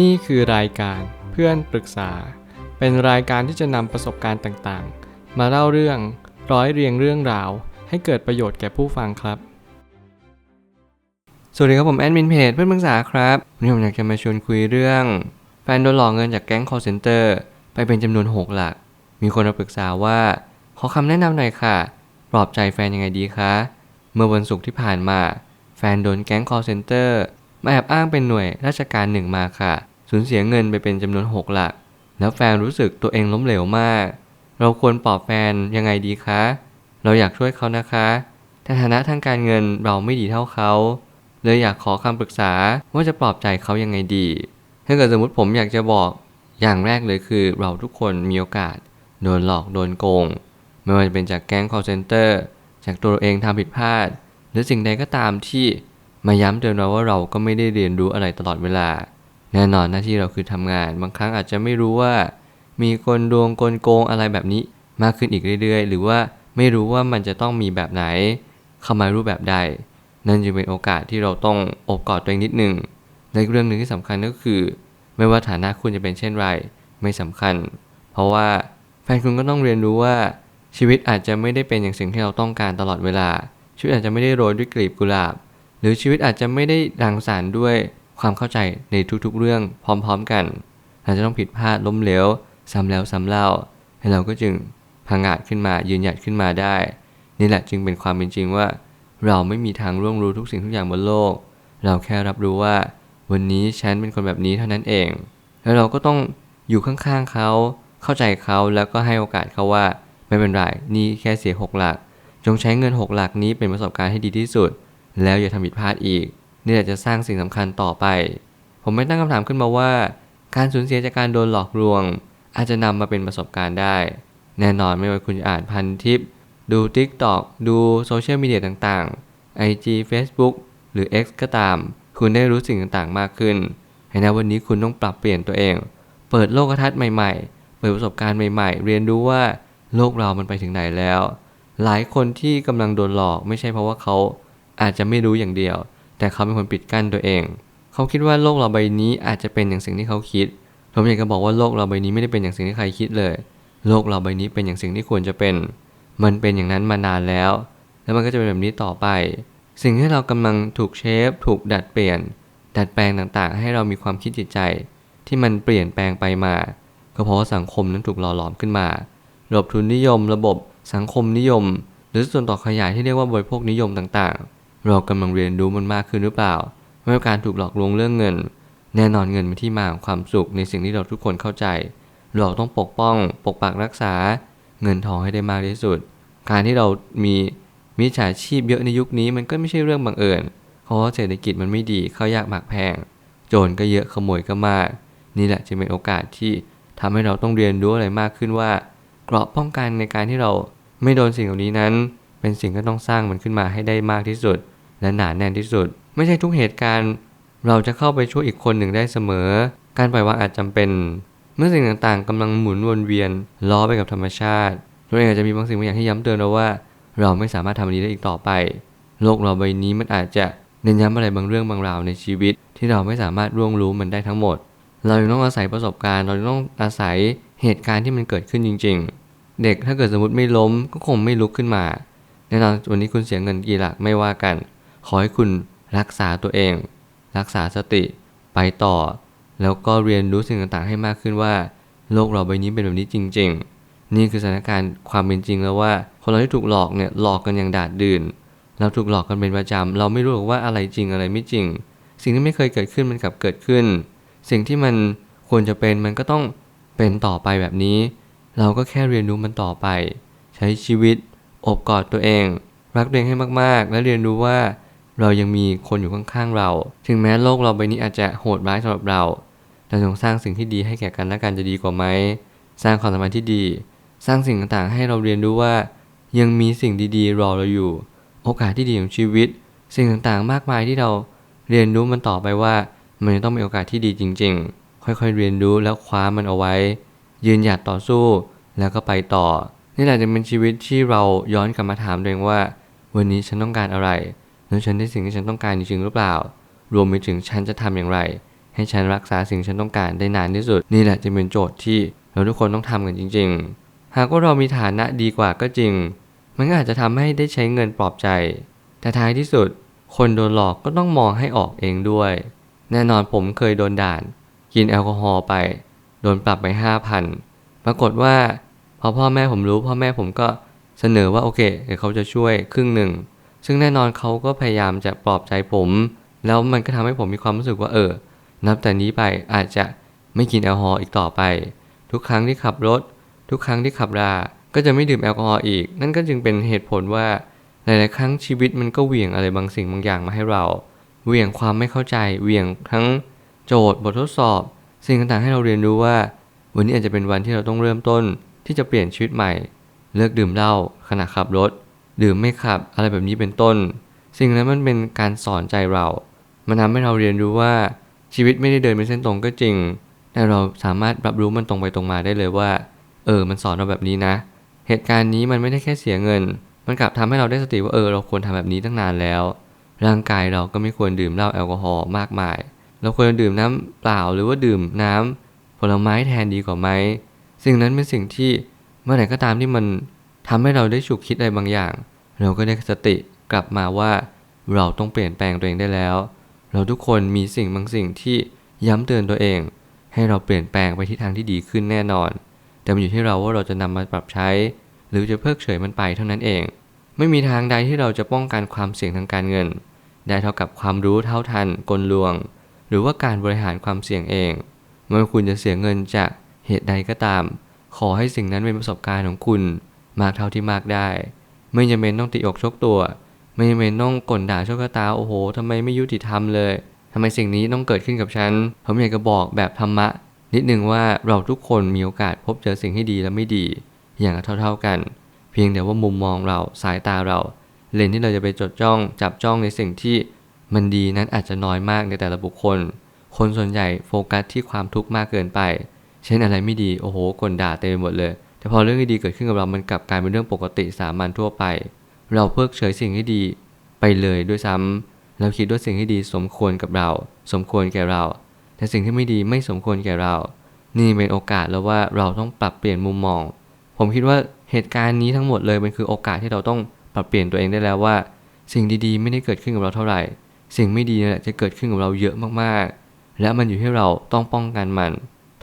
นี่คือรายการเพื่อนปรึกษา เป็นรายการที่จะนำประสบการณ์ต่างๆ มาเล่าเรื่องร้อยเรียงเรื่องราว ให้เกิดประโยชน์แก่ผู้ฟังครับ สวัสดีครับผมแอดมินเพจเพื่อนปรึกษาครับวันนี้ผมอยากจะมาชวนคุยเรื่อง แฟนโดนหลอกเงินจากแก๊ง call center ไปเป็นจำนวน 6 หลัก มีคนมาปรึกษาว่า ขอคำแนะนำหน่อยค่ะ ปลอบใจแฟนยังไงดีคะ เมื่อวันศุกร์ที่ผ่านมา แฟนโดนแก๊ง call center มาแอบอ้างเป็นหน่วยราชการหนึ่งมาค่ะ สูญเสียเงินไปเป็นจำนวน 6 หลัก แล้วแฟนรู้สึกตัวเองล้มเหลวมาก เราควรปลอบแฟนยังไงดีคะ เราอยากช่วยเขานะคะแต่ฐานะทางการเงินเราไม่ดีเท่าเขา เลยอยากขอคำปรึกษาว่าจะปลอบใจเขายังไงดี ถ้าเกิดสมมติผมอยากจะบอกอย่างแรกเลยคือเราทุกคนมีโอกาส โดนหลอกโดนโกง ไม่ว่าจะเป็นจากแก๊ง call center จากตัวเองทำผิดพลาด หรือสิ่งใดก็ตามที่ มาย้ำเตือนเราว่าเราก็ไม่ได้เรียนรู้อะไรตลอดเวลา แน่นอนหน้าที่เราคือทำงาน บางครั้งอาจจะไม่รู้ว่า มีคนดวงกลโกงอะไรแบบนี้ มากขึ้นอีกเรื่อยๆ หรือว่าไม่รู้ว่ามันจะต้องมีแบบไหน เข้ามารูปแบบใด นั่นจึงเป็นโอกาสที่เราต้องอบกอดตัวเองนิดหนึ่งและอีกเรื่องหนึ่งที่สำคัญก็คือ ไม่ว่าฐานะคุณจะเป็นเช่นไร ไม่สำคัญ เพราะว่าแฟนคุณก็ต้องเรียนรู้ว่า ชีวิตอาจจะไม่ได้เป็นอย่างสิ่งที่เราต้องการตลอดเวลาชีวิตอาจจะไม่ได้โรยด้วยกลีบกุหลาบ รือชีวิตอาจจะไม่ได้รังสรรค์ด้วยความเข้าใจในทุกๆเรื่องพร้อมๆกัน อาจจะต้องผิดพลาดล้มเหลวซ้ำแล้วซ้ำเล่าให้เราก็จึงพังอาจขึ้นมายืนหยัดขึ้นมาได้ นี่แหละจึงเป็นความเป็นจริงว่า เราไม่มีทางร่วงรู้ทุกสิ่งทุกอย่างบนโลก เราแค่รับรู้ว่า วันนี้ฉันเป็นคนแบบนี้เท่านั้นเอง แล้วเราก็ต้องอยู่ข้างๆเขาเข้าใจเขาแล้วก็ให้โอกาสเขาว่า ไม่เป็นไรนี่แค่เสียหกหลัก จงใช้เงินหกหลักนี้เป็นประสบการณ์ให้ดีที่สุด แล้วอย่าทำผิดพลาดอีกนี่แหละจะสร้างสิ่งสำคัญต่อไป ผมไม่ตั้งคำถามขึ้นมาว่า การสูญเสียจากการโดนหลอกลวง อาจจะนำมาเป็นประสบการณ์ได้ แน่นอนไม่ว่าคุณจะอ่านพันทิป ดู TikTok ดูโซเชียลมีเดียต่างๆ IG Facebook หรือ X ก็ตาม คุณได้รู้สิ่งต่างๆ มากขึ้นให้นะวันนี้คุณต้องปรับเปลี่ยนตัวเอง เปิดโลกทัศน์ใหม่ๆ เปิดประสบการณ์ใหม่ๆ เรียนรู้ว่าโลกเรามันไปถึงไหนแล้ว หลายคนที่กำลังโดนหลอกไม่ใช่เพราะว่าเขา อาจจะไม่รู้อย่างเดียว แต่เขาเป็นคนปิดกั้นตัวเอง เขาคิดว่าโลกเราใบนี้อาจจะเป็นอย่างสิ่งที่เขาคิด ผมอยากจะบอกว่าโลกเราใบนี้ไม่ได้เป็นอย่างสิ่งที่ใครคิดเลย โลกเราใบนี้เป็นอย่างสิ่งที่ควรจะเป็น มันเป็นอย่างนั้นมานานแล้ว แล้วมันก็จะเป็นแบบนี้ต่อไป สิ่งที่เรากำลังถูกเชฟ ถูกดัดเปลี่ยน ดัดแปลงต่างๆ ให้เรามีความคิดจิตใจ ที่มันเปลี่ยนแปลงไปมา ก็เพราะว่าสังคมนั้นถูกหล่อหลอมขึ้นมาระบบทุนนิยม ระบบสังคมนิยม หรือส่วนต่อขยายที่เรียกว่าบริโภคนิยมต่างๆ เรากำลังเรียนรู้มันมากขึ้นหรือเปล่า ไม่ว่าการถูกหลอกลวงเรื่องเงิน แน่นอนเงินเป็นที่มาของความสุขในสิ่งที่เราทุกคนเข้าใจ เราต้องปกป้อง ปกปักรักษา เงินทองให้ได้มากที่สุด การที่เรามีมิจฉาชีพเยอะในยุคนี้มันก็ไม่ใช่เรื่องบังเอิญ เพราะาเศรษฐกิจมันไม่ดีเข้ายากหมากแพง โจรก็เยอะขโมยก็มาก นี่แหละจึงเป็นโอกาสที่ทำให้เราต้องเรียนรู้อะไรมากขึ้นว่า เกราะป้องกันในการที่เราไม่โดนสิ่งเหล่านี้นั้น เป็นสิ่งที่ต้องสร้างมันขึ้นมาให้ได้มากที่สุด และหนาแน่นที่สุด ไม่ใช่ทุกเหตุการณ์ เราจะเข้าไปช่วยอีกคนหนึ่งได้เสมอ การปล่อยวางอาจจำเป็น เมื่อสิ่งต่างๆกำลังหมุนวนเวียนล้อไปกับธรรมชาติตัวเองอาจจะมีบางสิ่งบางอย่างที่ย้ำเตือนเราว่า เราไม่สามารถทำอันนี้ได้อีกต่อไป โลกเราใบนี้มันอาจจะเน้นย้ำอะไรบางเรื่องบางราวในชีวิต ที่เราไม่สามารถร่วงรู้มันได้ทั้งหมด เรายังต้องอาศัยประสบการณ์ เราต้องอาศัยเหตุการณ์ที่มันเกิดขึ้นจริง ๆ เด็กถ้าเกิดสมมติไม่ล้มก็คงไม่ลุกขึ้นมาแน่นอนวันนี้คุณเสียเงินกี่หลักไม่ว่ากัน ขอให้คุณรักษาตัวเอง รักษาสติไปต่อ แล้วก็เรียนรู้สิ่งต่างๆ ให้มากขึ้นว่า โลกเราใบนี้เป็นแบบนี้จริง ๆ นี่คือสถานการณ์ความเป็นจริงแล้วว่า คนเราที่ถูกหลอกเนี่ยหลอกกันอย่างดาดดื่น เราถูกหลอกกันเป็นประจำเราไม่รู้ว่าอะไรจริงอะไรไม่จริง สิ่งที่ไม่เคยเกิดขึ้นมันกลับเกิดขึ้น สิ่งที่มันควรจะเป็นมันก็ต้องเป็นต่อไปแบบนี้ เราก็แค่เรียนรู้มันต่อไป ใช้ชีวิต อบกอดตัวเอง รักตัวเองให้มากๆ และเรียนรู้ว่า เรายังมีคนอยู่ข้างๆเรา ถึงแม้โลกเราใบนี้อาจจะโหดร้ายสำหรับเราแต่จงสร้างสิ่งที่ดีให้แก่กันและกันจะดีกว่าไหม สร้างความสัมพันธ์ที่ดี สร้างสิ่งต่างๆ ให้เราเรียนรู้ว่า ยังมีสิ่งดีๆ รอเราอยู่ โอกาสที่ดีของชีวิต สิ่งต่างๆ มากมายที่เราเรียนรู้มันต่อไปว่า มันจะต้องมีโอกาสที่ดีจริง ๆ ค่อยๆ เรียนรู้แล้วคว้ามันเอาไว้ ยืนหยัดต่อสู้แล้วก็ไปต่อ นี่แหละจะเป็นชีวิตที่เราย้อนกลับมาถามตัวเองว่า วันนี้ฉันต้องการอะไร แล้วฉันได้สิ่งที่ฉันต้องการจริงหรือเปล่า รวมไปถึงฉันจะทำอย่างไร ให้ฉันรักษาสิ่งฉันต้องการได้นานที่สุด นี่แหละจะเป็นโจทย์ที่เราทุกคนต้องทำกันจริง ๆ หากว่าเรามีฐานะดีกว่าก็จริง มันก็อาจจะทำให้ได้ใช้เงินปลอบใจ แต่ท้ายที่สุด คนโดนหลอกก็ต้องมองให้ออกเองด้วย แน่นอนผมเคยโดนด่าน กินแอลกอฮอล์ไป โดนปรับไปห้าพันปรากฏว่าพอพ่อแม่ผมรู้พ่อแม่ผมก็เสนอว่าโอเคเดี๋ยวเขาจะช่วยครึ่งหนึ่ง ซึ่งแน่นอนเขาก็พยายามจะปลอบใจผม แล้วมันก็ทำให้ผมมีความรู้สึกว่าเออ นับแต่นี้ไปอาจจะไม่กินแอลกอฮอล์อีกต่อไป ทุกครั้งที่ขับรถ ทุกครั้งที่ขับราก็จะไม่ดื่มแอลกอฮอล์อีก นั่นก็จึงเป็นเหตุผลว่าหลาย ๆ ครั้งชีวิตมันก็เหวี่ยงอะไรบางสิ่งบางอย่างมาให้เรา เหวี่ยงความไม่เข้าใจเหวี่ยงทั้งโจทย์บททดสอบ สิ่งต่าง ๆ ให้เราเรียนรู้ว่า วันนี้อาจจะเป็นวันที่เราต้องเริ่มต้นที่จะเปลี่ยนชีวิตใหม่ เลิกดื่มเหล้าขณะขับรถ ดื่มไม่ขับอะไรแบบนี้เป็นต้น สิ่งนั้นมันเป็นการสอนใจเรา มันทำให้เราเรียนรู้ว่าชีวิตไม่ได้เดินเป็นเส้นตรงก็จริง แต่เราสามารถรับรู้มันตรงไปตรงมาได้เลยว่า เออ มันสอนเราแบบนี้นะ เหตุการณ์นี้มันไม่ได้แค่เสียเงิน มันกลับทำให้เราได้สติว่าเออเราควรทำแบบนี้ตั้งนานแล้ว ร่างกายเราก็ไม่ควรดื่มเหล้าแอลกอฮอล์มากมาย เราควรดื่มน้ำเปล่าหรือว่าดื่มน้ำผลไม้แทนดีกว่าไหมสิ่งนั้นเป็นสิ่งที่เมื่อไหร่ก็ตามที่มัน ทำให้เราได้ฉุกคิดอะไรบางอย่าง เราก็ได้สติกลับมาว่า เราต้องเปลี่ยนแปลงตัวเองได้แล้ว เราทุกคนมีสิ่งบางสิ่งที่ย้ำเตือนตัวเอง ให้เราเปลี่ยนแปลงไปที่ทางที่ดีขึ้นแน่นอน แต่มันอยู่ที่เราว่าเราจะนำมาปรับใช้ หรือจะเพิกเฉยมันไปเท่านั้นเอง ไม่มีทางใดที่เราจะป้องกันความเสี่ยงทางการเงิน ได้เท่ากับความรู้เท่าทันกลลวง หรือว่าการบริหารความเสี่ยงเองเมื่อคุณจะเสียเงินจากเหตุใดก็ตาม ขอให้สิ่งนั้นเป็นประสบการณ์ของคุณ มากเท่าที่มากได้ ไม่จำเป็นต้องติอกชกตัว ไม่จำเป็นต้องก่นด่าโชคชะตาโอ้โหทำไมไม่ยุติธรรมเลยทำไมสิ่งนี้ต้องเกิดขึ้นกับฉันผมอยากจะบอกแบบธรรมะ นิดนึงว่าเราทุกคนมีโอกาสพบเจอสิ่งที่ดีและไม่ดี อย่างเท่า ๆกัน เพียงแต่ว่ามุมมองเราสายตาเรา เลนที่เราจะไปจดจ้องจับจ้องในสิ่งที่มันดีนั้นอาจจะน้อยมากในแต่ละบุคคล คนส่วนใหญ่โฟกัสที่ความทุกข์มากเกินไป เช่นอะไรไม่ดี โอ้โหคนด่าเต็มไปหมดเลย แต่พอเรื่องที่ดีเกิดขึ้นกับเรา มันกลับกลายเป็นเรื่องปกติสามัญทั่วไป เราเพิกเฉยสิ่งที่ดีไปเลยด้วยซ้ำเราคิดว่าสิ่งที่ดีสมควรกับเรา สมควรแก่เรา แต่สิ่งที่ไม่ดีไม่สมควรแก่เรา นี่เป็นโอกาสแล้วว่าเราต้องปรับเปลี่ยนมุมมอง ผมคิดว่าเหตุการณ์นี้ทั้งหมดเลยมันคือโอกาสที่เราต้องปรับเปลี่ยนตัวเองได้แล้วว่า สิ่งดีๆ ไม่ได้เกิดขึ้นกับเราเท่าไหร่ สิ่งไม่ดีนี่แหละจะเกิดขึ้นกับเราเยอะมากๆ และมันอยู่ที่เราต้องป้องกันมัน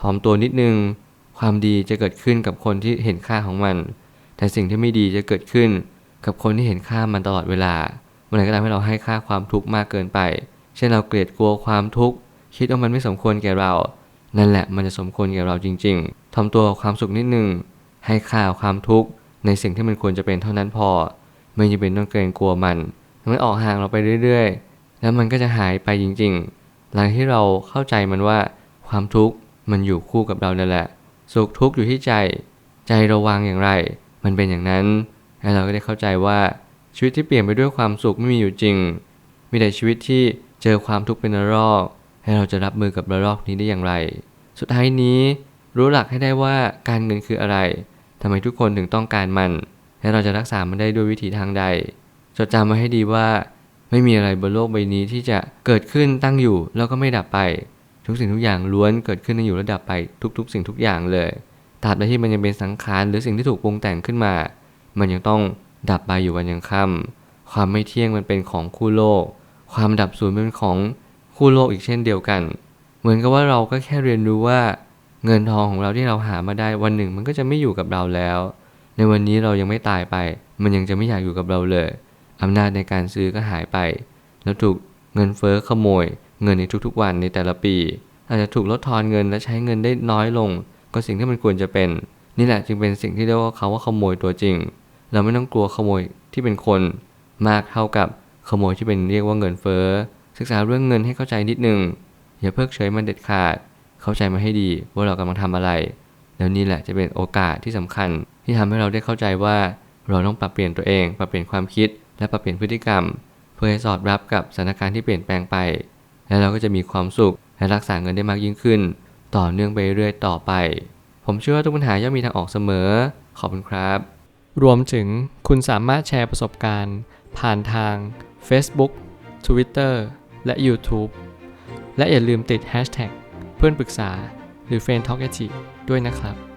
ถ่อมตัวนิดนึง ความดีจะเกิดขึ้นกับคนที่เห็นค่าของมัน แต่สิ่งที่ไม่ดีจะเกิดขึ้นกับคนที่เห็นค่ามันตลอดเวลาเมื่อไหร่ก็ตามที่เราให้ค่าความทุกข์มากเกินไป เช่นเราเกลียดกลัวความทุกข์คิดว่ามันไม่สมควรแก่เรา นั่นแหละมันจะสมควรแก่เราจริง ๆทำตัวกับความสุขนิดหนึ่งให้ค่าความทุกข์ในสิ่งที่มันควรจะเป็นเท่านั้นพอ ไม่จำเป็นต้องเกรงกลัวมันมันออกห่างเราไปเรื่อยๆ แล้วมันก็จะหายไปจริงๆ หลังที่เราเข้าใจมันว่าความทุกข์มันอยู่คู่กับเรานั่นแหละ สุขทุกข์อยู่ที่ใจ ใจราวางอย่างไร มันเป็นอย่างนั้น แล้เราก็ได้เข้าใจว่าชีวิตที่เปลี่ยนไปด้วยความสุขไม่มีอยู่จริง มีแต่ชีวิตที่เจอความทุกข์เป็นระลอก ให้เราจะรับมือกับระลอกนี้ได้อย่างไร สุดท้ายนี้รู้หลักให้ได้ว่าการเงินคืออะไรทำไมทุกคนถึงต้องการมัน และเราจะรักษามันได้ด้วยวิธีทางใด จดจำมาให้ดีว่า ไม่มีอะไรบนโลกใบนี้ที่จะเกิดขึ้นตั้งอยู่แล้วก็ไม่ดับไป ทุกสิ่งทุกอย่างล้วนเกิดขึ้นตั้งอยู่และดับไปทุกๆ สิ่งทุกอย่างเลยตราบใดที่มันยังเป็นสังขารหรือสิ่งที่ถูกปรุงแต่งขึ้นมา มันยังต้องดับไปอยู่วันยังค่ำความไม่เที่ยงมันเป็นของคู่โลก ความดับสูญเป็นของคู่โลกอีกเช่นเดียวกัน เหมือนกับว่าเราก็แค่เรียนรู้ว่า เงินทองของเราที่เราหามาได้วันหนึ่งมันก็จะไม่อยู่กับเราแล้ว ในวันนี้เรายังไม่ตายไป มันยังจะไม่อยากอยู่กับเราเลยอำนาจในการซื้อก็หายไป แล้วถูกเงินเฟ้อขโมย เงินในทุกๆ วันในแต่ละปี อาจจะถูกลดทอนเงินและใช้เงินได้น้อยลงก็สิ่งที่มันควรจะเป็น นี่แหละจึงเป็นสิ่งที่เรียกว่าเขาว่าขโมยตัวจริง เราไม่ต้องกลัวขโมยที่เป็นคน มากเท่ากับขโมยที่เป็นเรียกว่าเงินเฟ้อศึกษาเรื่องเงินให้เข้าใจนิดนึงอย่าเพิกเฉยมันเด็ดขาด เข้าใจมาให้ดีว่าเรากำลังทำอะไร แล้วนี่แหละจะเป็นโอกาสที่สำคัญ ที่ทำให้เราได้เข้าใจว่า เราต้องปรับเปลี่ยนตัวเอง ปรับเปลี่ยนความคิด และปรับเปลี่ยนพฤติกรรม เพื่อให้สอดรับกับสถานการณ์ที่เปลี่ยนแปลงไป แล้วเราก็จะมีความสุขและรักษาเงินได้มากยิ่งขึ้น ต่อเนื่องไปเรื่อยต่อไป ผมเชื่อว่าทุกปัญหาย่อมมีทางออกเสมอ ขอบคุณครับ รวมถึงคุณสามารถแชร์ประสบการณ์ ผ่านทาง Facebook Twitter และ YouTube และอย่าลืมติด hashtag เพื่อนปรึกษาหรือ f r ร e n d Talk ด้วยนะครับ